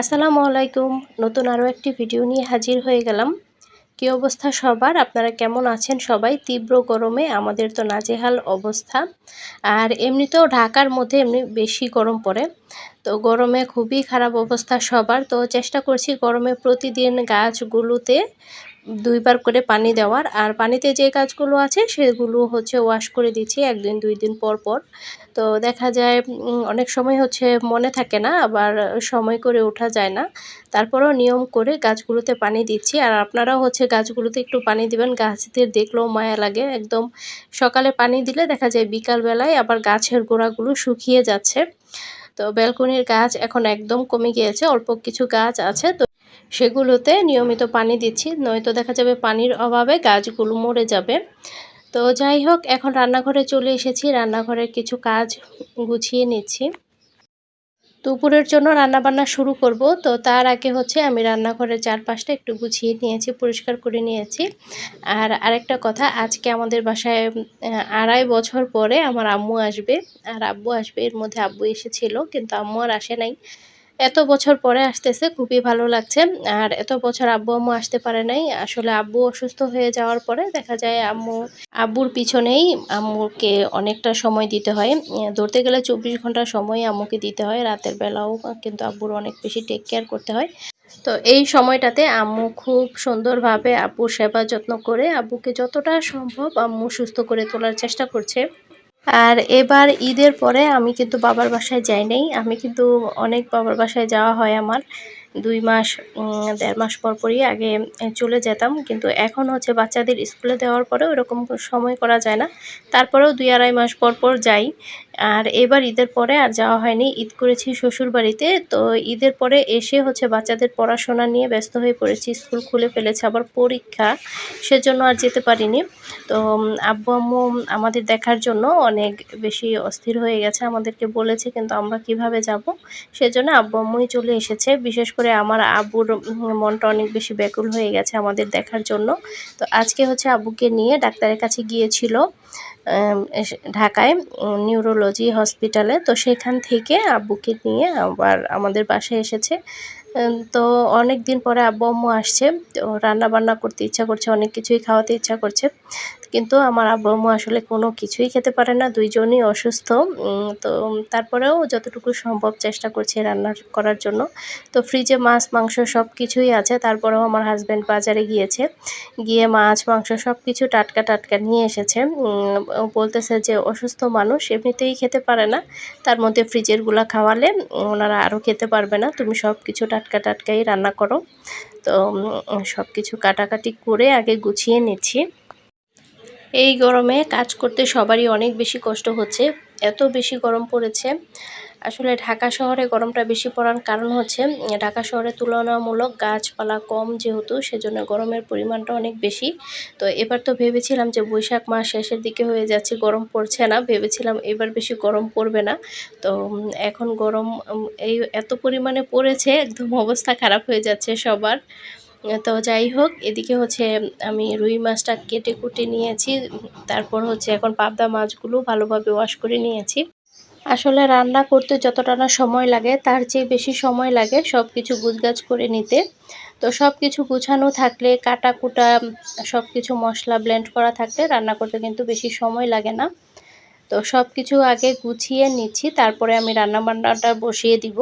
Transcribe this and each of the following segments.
আসসালামু আলাইকুম। নতুন আরও একটি ভিডিও নিয়ে হাজির হয়ে গেলাম। কি অবস্থা সবার? আপনারা কেমন আছেন সবাই? তীব্র গরমে আমাদের তো নাজেহাল অবস্থা। আর এমনিতেও ঢাকার মধ্যে এমনি বেশি গরম পড়ে। তো গরমে খুবই খারাপ অবস্থা সবার। তো চেষ্টা করছি গরমে প্রতিদিন গাছগুলোতে দুইবার করে পানি দেওয়ার। আর পানিতে যে গাছগুলো আছে, সেগুলো হচ্ছে ওয়াশ করে দিচ্ছি একদিন, দুই দিন পর পর। তো দেখা যায় অনেক সময় হচ্ছে মনে থাকে না, আবার সময় করে ওঠা যায় না। তারপরেও নিয়ম করে গাছগুলোতে পানি দিচ্ছি। আর আপনারাও হচ্ছে গাছগুলোতে একটু পানি দিবেন। গাছদের দেখলেও মায়া লাগে। একদম সকালে পানি দিলে দেখা যায় বিকালবেলায় আবার গাছের গোড়াগুলো শুকিয়ে যাচ্ছে। তো ব্যালকনির গাছ এখন একদম কমে গিয়েছে। অল্প কিছু গাছ আছে। তো সেগুলোতে নিয়মিত পানি দিচ্ছি। নয়তো দেখা যাবে পানির অভাবে গাছগুলো মরে যাবে। তো যাই হোক, এখন রান্নাঘরে চলে এসেছি। রান্নাঘরের কিছু কাজ গুছিয়ে নিচ্ছি। দুপুরের জন্য রান্না বান্না শুরু করব। তো তার আগে হচ্ছে আমি রান্নাঘরের চারপাশটা একটু গুছিয়ে নিয়েছি, পরিষ্কার করে নিয়েছি। আর আরেকটা কথা, আজকে আমাদের বাসায় আড়াই বছর পরে আমার আম্মু আসবে। আর আব্বু আসবে, এর মধ্যে আব্বু এসেছিল, কিন্তু আম্মু আর আসে নাই। এত বছর পরে আসতেছে, খুবই ভালো লাগছে। আর এত বছর আব্বু আম্মু আসতে পারে নাই। আসলে আব্বু অসুস্থ হয়ে যাওয়ার পরে দেখা যায় আম্মু, আব্বুর পিছনেই আম্মুকে অনেকটা সময় দিতে হয়। ধরতে গেলে চব্বিশ ঘণ্টা সময় আম্মুকে দিতে হয়। রাতের বেলাও কিন্তু আব্বুর অনেক বেশি টেক কেয়ার করতে হয়। তো এই সময়টাতে আম্মু খুব সুন্দরভাবে আব্বুর সেবা যত্ন করে আব্বুকে যতটা সম্ভব আম্মু সুস্থ করে তোলার চেষ্টা করছে। আর এবার ঈদের পরে আমি কিন্তু বাবার বাসায় যাই নাই। আমি কিন্তু অনেক বাবার বাসায় যাওয়া হয় আমার। দুই মাস দেড় মাস পর পরই আগে চলে যেতাম। কিন্তু এখন হচ্ছে বাচ্চাদের স্কুলে দেওয়ার পরে ওরকম সময় করা যায় না। তারপরেও দুই আড়াই মাস পর পর যাই। আর এবার ঈদের পরে আর যাওয়া হয়নি। ঈদ করেছি শ্বশুর বাড়িতে তো ঈদের পরে এসে হচ্ছে বাচ্চাদের পড়াশোনা নিয়ে ব্যস্ত হয়ে পড়েছি। স্কুল খুলে ফেলেছে আবার পরীক্ষা। সেজন্য আর যেতে পারিনি। তো আব্বু আম্মু আমাদের দেখার জন্য অনেক বেশি অস্থির হয়ে গেছে আমাদেরকে বলেছে, কিন্তু আমরা কীভাবে যাব? সেজন্য আব্বু আম্মুই চলে এসেছে। বিশেষ করে আমার আব্বুর মনটা অনেক বেশি ব্যাকুল হয়ে গেছে আমাদের দেখার জন্য। তো আজকে হচ্ছে আব্বুকে নিয়ে ডাক্তারের কাছে গিয়েছিল। ঢাকায় নিউরোলজি হসপিটালে তো সেখান থেকে আব্বুকে নিয়ে আবার আমাদের বাসায় এসেছে। তো অনেক দিন পরে আব্বু আম্মু আসছে, তো রান্না বান্না করতে ইচ্ছা করছে, অনেক কিছুই খাওয়াতে ইচ্ছা করছে। কিন্তু আমার আব্বু আম্মু আসলে কোনো কিছুই খেতে পারে না, দুইজনই অসুস্থ। তো তারপরেও যতটুকু সম্ভব চেষ্টা করছি রান্না করার জন্য। তো ফ্রিজে মাছ, মাংস সব কিছুই আছে, তারপরেও আমার হাজব্যান্ড বাজারে গিয়েছে। গিয়ে মাছ, মাংস সব কিছু টাটকা টাটকা নিয়ে এসেছে। বলতেছে যে অসুস্থ মানুষ, এমনিতেই খেতে পারে না। তার মধ্যে ফ্রিজেরগুলা খাওয়ালে ওনারা আরও খেতে পারবে না। তুমি সব কিছু টাটকা টাটকাই রান্না করো। তো সব কিছু কাটাকাটি করে আগে গুছিয়ে নিচ্ছি। এই গরমে কাজ করতে সবারই অনেক বেশি কষ্ট হচ্ছে। এত বেশি গরম পড়েছে। আসলে ঢাকা শহরে গরমটা বেশি পড়ার কারণ হচ্ছে ঢাকা শহরে তুলনামূলক গাছপালা কম যেহেতু, সেজন্য গরমের পরিমাণটা অনেক বেশি। তো এবার তো ভেবেছিলাম যে বৈশাখ মাস শেষের দিকে হয়ে যাচ্ছে, গরম পড়ছে না, ভেবেছিলাম এবার বেশি গরম পড়বে না। তো এখন গরম এই এত পরিমাণে পড়েছে, একদম অবস্থা খারাপ হয়ে যাচ্ছে সবার। তো যাই হোক, এদিকে হচ্ছে আমি রুই মাছটা কেটে কুটে নিয়েছি তারপর হচ্ছে এখন পাবদা মাছগুলো ভালোভাবে ওয়াশ করে নিয়েছি। আসলে রান্না করতে যতটা না সময় লাগে, তার চেয়ে বেশি সময় লাগে সব কিছু গুছগাছ করে নিতে। তো সব কিছু গুছানো থাকলে কাটা কুটা সব কিছু মশলা ব্লেন্ড করা থাকলে রান্না করতে কিন্তু বেশি সময় লাগে না। তো সব কিছু আগে গুছিয়ে নিচ্ছি, তারপরে আমি রান্না বান্নাটা বসিয়ে দিব।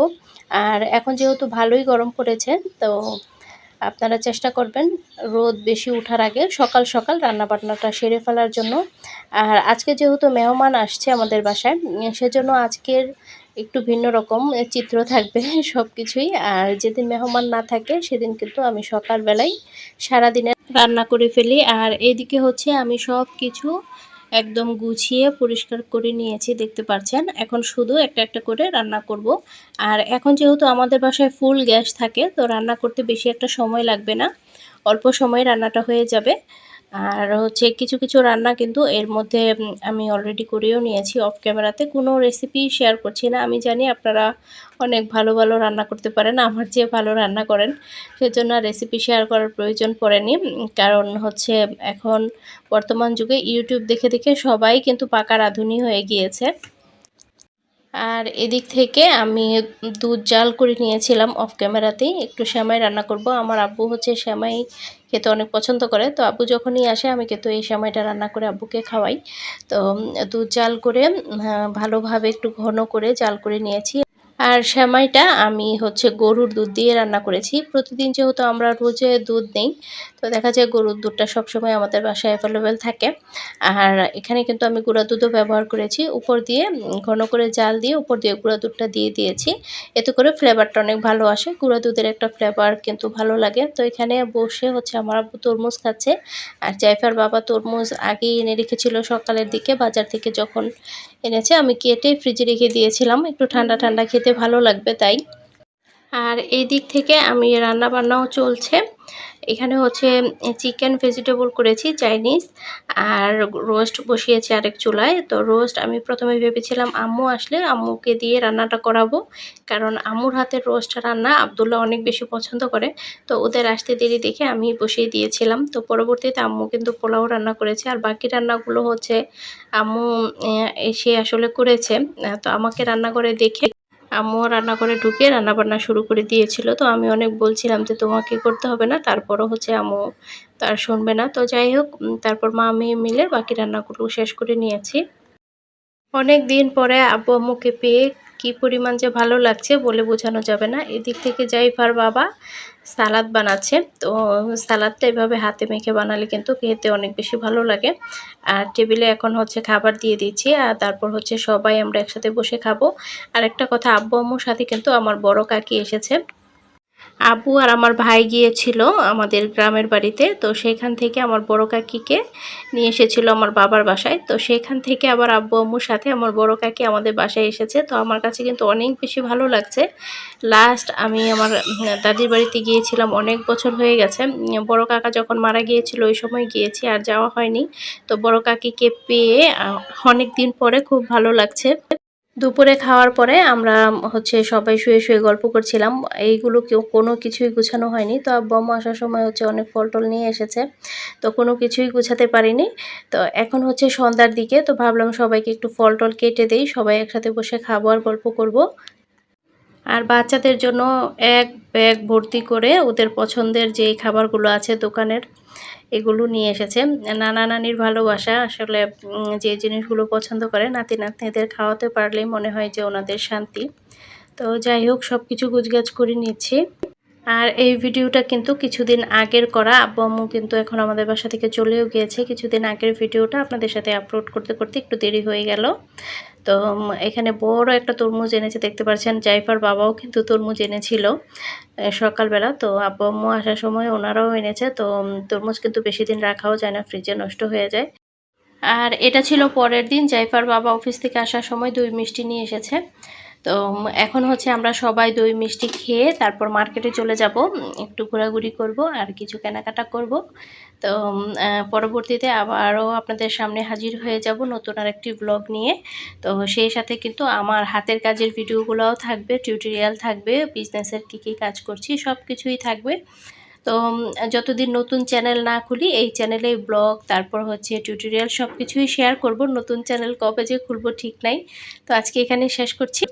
আর এখন যেহেতু ভালোই গরম পড়েছে, তো আপনারা চেষ্টা করবেন রোদ বেশি উঠার আগে সকাল সকাল রান্নাবান্নাটা সেরে ফেলার জন্য। আর আজকে যেহেতু মেহমান আসছে আমাদের বাসায়, সেজন্য আজকের একটু ভিন্ন রকম চিত্র থাকবে সব কিছুই আর যেদিন মেহমান না থাকে, সেদিন কিন্তু আমি সকালবেলায় সারাদিনে রান্না করে ফেলি। আর এইদিকে হচ্ছে আমি সব কিছু একদম গুছিয়ে পরিষ্কার করে নিয়েছি, দেখতে পাচ্ছেন এখন শুধু একটা একটা করে রান্না করব। আর এখন যেহেতু আমাদের বাসায় ফুল গ্যাস থাকে, তো রান্না করতে বেশি একটা সময় লাগবে না। অল্প সময়ে রান্নাটা হয়ে যাবে। আর হচ্ছে কিছু কিছু রান্না কিন্তু এর মধ্যে আমি অলরেডি করেও নিয়েছি অফ ক্যামেরাতে কোনো রেসিপি শেয়ার করছি না। আমি জানি আপনারা অনেক ভালো ভালো রান্না করতে পারেন, আমার যে ভালো রান্না করেন। সেজন্য রেসিপি শেয়ার করার প্রয়োজন পড়েনি। কারণ হচ্ছে এখন বর্তমান যুগে ইউটিউব দেখে দেখে সবাই কিন্তু পাকা রাঁধুনি হয়ে গিয়েছে। আর এদিক থেকে আমি দুধ জাল করে নিয়েছিলাম অফ ক্যামেরাতেই একটু শ্যামাই রান্না করব। আমার আব্বু হচ্ছে শ্যামাই খেতে অনেক পছন্দ করে। তো আব্বু যখনই আসে, আমি কিন্তু এই সময়টা রান্না করে আব্বুকে খাওয়াই। তো দুধ জাল করে ভালোভাবে একটু ঘন করে জাল করে নিয়েছি। আর সেমাইটা আমি হচ্ছে গরুর দুধ দিয়ে রান্না করেছি। প্রতিদিন যেহেতু আমরা রোজে দুধ নেই তো দেখা যায় গরুর দুধটা সবসময় আমাদের বাসায় অ্যাভেলেবেল থাকে। আর এখানে কিন্তু আমি গুঁড়া দুধও ব্যবহার করেছি। উপর দিয়ে, ঘন করে জাল দিয়ে উপর দিয়ে গুঁড়া দুধটা দিয়ে দিয়েছি। এতে করে ফ্লেভারটা অনেক ভালো আসে। গুঁড়া দুধের একটা ফ্লেভার কিন্তু ভালো লাগে। তো এখানে বসে হচ্ছে আমার আব্বু তরমুজ খাচ্ছে। আর জাইফার বাবা তরমুজ আগেই এনে রেখেছিল সকালের দিকে বাজার থেকে যখন এনেছে, আমি কেটে ফ্রিজে রেখে দিয়েছিলাম। একটু ঠান্ডা ঠান্ডা খেতে ভালো লাগবে, তাই। আর এই দিক থেকে আমি রান্না বান্নাও চলছে। এখানে হচ্ছে চিকেন ভেজিটেবল করেছি, চাইনিজ, আর রোস্ট বসিয়েছি আরেক চুলায়। তো রোস্ট আমি প্রথমে ভেবেছিলাম আম্মু আসলে আম্মুকে দিয়ে রান্নাটা করাবো, কারণ আম্মুর হাতের রোস্ট রান্না আবদুল্লাহ অনেক বেশি পছন্দ করে। তো ওদের আসতে দেরি দেখে আমি বসিয়ে দিয়েছিলাম। তো পরবর্তীতে আম্মু কিন্তু পোলাও রান্না করেছে, আর বাকি রান্নাগুলো হচ্ছে আম্মু এসে আসলে করেছে। তো আমাকে রান্না করে দেখে আম্মু রান্না করে ঢুকে রান্না বান্না শুরু করে দিয়েছিল। তো আমি অনেক বলছিলাম যে, তোমাকে করতে হবে না। তারপরও হচ্ছে আম্মু তার শুনবে না। তো যাই হোক তারপর মা, আমি মিলে বাকি রান্নাগুলো শেষ করে নিয়েছি। অনেক দিন পরে আব্বু আম্মুকে পেয়ে কি পরিমাণ যে ভালো লাগছে বলে বোঝানো যাবে না। এদিক থেকে জাইফার বাবা সালাদ বানাচ্ছে। তো সালাদটা এভাবে হাতে মেখে বানালে কিন্তু খেতে অনেক বেশি ভালো লাগে। আর টেবিলে এখন হচ্ছে খাবার দিয়ে দিচ্ছি। আর তারপর হচ্ছে সবাই আমরা একসাথে বসে খাব। আর একটা কথা, আব্বু আম্মুর সাথে কিন্তু আমার বড় কাকি এসেছে। আব্বু আর আমার ভাই গিয়েছিল আমাদের গ্রামের বাড়িতে, তো সেখান থেকে আমার বড় কাকিকে নিয়ে এসেছিল আমার বাবার বাসায়। তো সেখান থেকে আবার আব্বু আম্মুর সাথে আমার বড় কাকি আমাদের বাসায় এসেছে। তো আমার কাছে কিন্তু অনেক বেশি ভালো লাগছে। লাস্ট আমি আমার দাদির বাড়িতে গিয়েছিলাম, অনেক বছর হয়ে গেছে। বড় কাকা যখন মারা গিয়েছিল ওই সময় গিয়েছি, আর যাওয়া হয়নি। তো বড় কাকিকে পেয়ে অনেক দিন পরে খুব ভালো লাগছে। দুপুরে খাওয়ার পরে আমরা হচ্ছে সবাই শুয়ে শুয়ে গল্প করছিলাম। এইগুলো কেউ কোনো কিছুই গুছানো হয়নি। তো আব্বাম্মা আসার সময় হচ্ছে অনেক ফল টল নিয়ে এসেছে। তো কোনো কিছুই গুছাতে পারিনি। তো এখন হচ্ছে সন্ধ্যার দিকে। তো ভাবলাম সবাইকে একটু ফল টল কেটে দেই। সবাই একসাথে বসে খাব আর গল্প করব। আর বাচ্চাদের জন্য এক ব্যাগ ভর্তি করে ওদের পছন্দের যে খাবারগুলো আছে দোকানের এগুলো নিয়ে এসেছে। নানা নানির ভালোবাসা, আসলে যে জিনিসগুলো পছন্দ করে, নাতি নাতনিদের খাওয়াতে পারলেই মনে হয় যে ওনাদের শান্তি। তো যাই হোক সব কিছু গুছগাছ করে নিচ্ছি। আর এই ভিডিওটা কিন্তু কিছুদিন আগের করা। আব্বু আম্মু কিন্তু এখন আমাদের বাসা থেকে চলেও গিয়েছে। কিছুদিন আগের ভিডিওটা আপনাদের সাথে আপলোড করতে করতে একটু দেরি হয়ে গেল। তো এখানে বড় একটা তরমুজ এনেছে, দেখতে পাচ্ছেন? জাইফার বাবাও কিন্তু তরমুজ এনেছিল সকালবেলা। তো আব্বু আম্মু আসার সময় ওনারাও এনেছে, তো তরমুজ কিন্তু বেশি দিন রাখাও যায় না, ফ্রিজে নষ্ট হয়ে যায়। আর এটা ছিল পরের দিন, জাইফার বাবা অফিস থেকে আসার সময় দুই মিষ্টি নিয়ে এসেছে। তো এখন হচ্ছে আমরা সবাই দই মিষ্টি খেয়ে তারপর মার্কেটে চলে যাব। একটু ঘোরাঘুরি করব আর কিছু কেনাকাটা করব। তো পরবর্তীতে আবারও আপনাদের সামনে হাজির হয়ে যাব নতুন আরেকটি ব্লগ নিয়ে। তো সেই সাথে কিন্তু আমার হাতের কাজের ভিডিওগুলোও থাকবে টিউটোরিয়াল থাকবে বিজনেসের কী কী কাজ করছি সব কিছুই থাকবে। তো যতদিন নতুন চ্যানেল না খুলি, এই চ্যানেলে ব্লগ তারপর হচ্ছে টিউটোরিয়াল সব কিছুই শেয়ার করব। নতুন চ্যানেল কবে যে খুলবো ঠিক নাই। তো আজকে এখানে শেষ করছি।